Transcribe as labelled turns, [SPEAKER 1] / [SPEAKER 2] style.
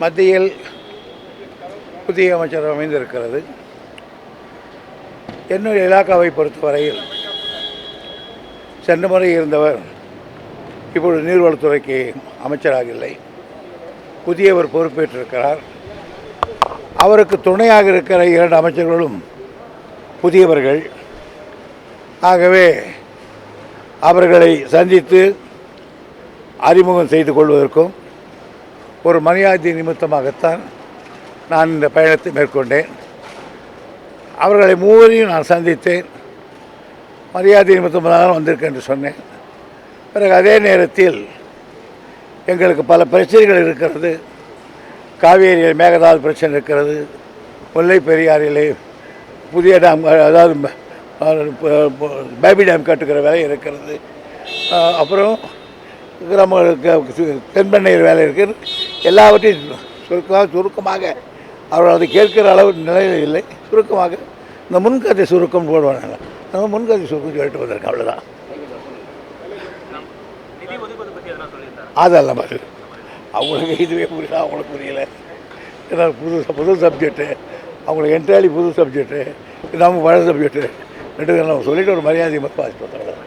[SPEAKER 1] மத்தியில் புதிய அமைச்சர் அமைந்திருக்கிறது. என்னுடைய இலாக்காவை பொறுத்தவரையில் சென்ற முறை இருந்தவர் இப்பொழுது நீர்வளத்துறைக்கு அமைச்சராக இல்லை. புதியவர் பொறுப்பேற்றிருக்கிறார். அவருக்கு துணையாக இருக்கிற இரண்டு அமைச்சர்களும் புதியவர்கள். ஆகவே அவர்களை சந்தித்து அறிமுகம் செய்து கொள்வதற்கும் ஒரு மரியாதை நிமித்தமாகத்தான் நான் இந்த பயணத்தை மேற்கொண்டேன். அவர்களை மூவரையும் நான் சந்தித்தேன். மரியாதை நிமித்தமாக வந்திருக்கேன் என்று சொன்னேன். பிறகு அதே நேரத்தில் எங்களுக்கு பல பிரச்சனைகள் இருக்கிறது. காவேரியில் மேகதாது பிரச்சனை இருக்கிறது. முல்லை பெரியாரிலே புதிய டேம் அதாவது பேபி டேம் கட்டுக்கிற வேலை இருக்கிறது. அப்புறம் நம்ம தென்பெண்ணையில் வேலை இருக்குது. எல்லாவற்றையும் சுருக்கமாக சுருக்கமாக அவர்கள் அதை கேட்கிற அளவு நிலையில் இல்லை. சுருக்கமாக இந்த முன்கதை சுருக்கம் போடுவாங்க. நம்ம முன்கதை சுருக்கம் சொல்லிட்டு வந்திருக்கேன் அவ்வளோதான் அதெல்லாம் பதில் அவங்களுக்கு இதுவே புரியல அவங்களுக்கு புரியல. ஏன்னா புது புது சப்ஜெக்ட்டு. அவங்களுக்கு என்டையர்லி புது சப்ஜெக்ட்டு. இது நம்ம பழைய சப்ஜெக்ட்டு. ரெண்டு நம்ம சொல்லிட்டு ஒரு மரியாதை மட்டும் வாசிட்டு வந்தாங்க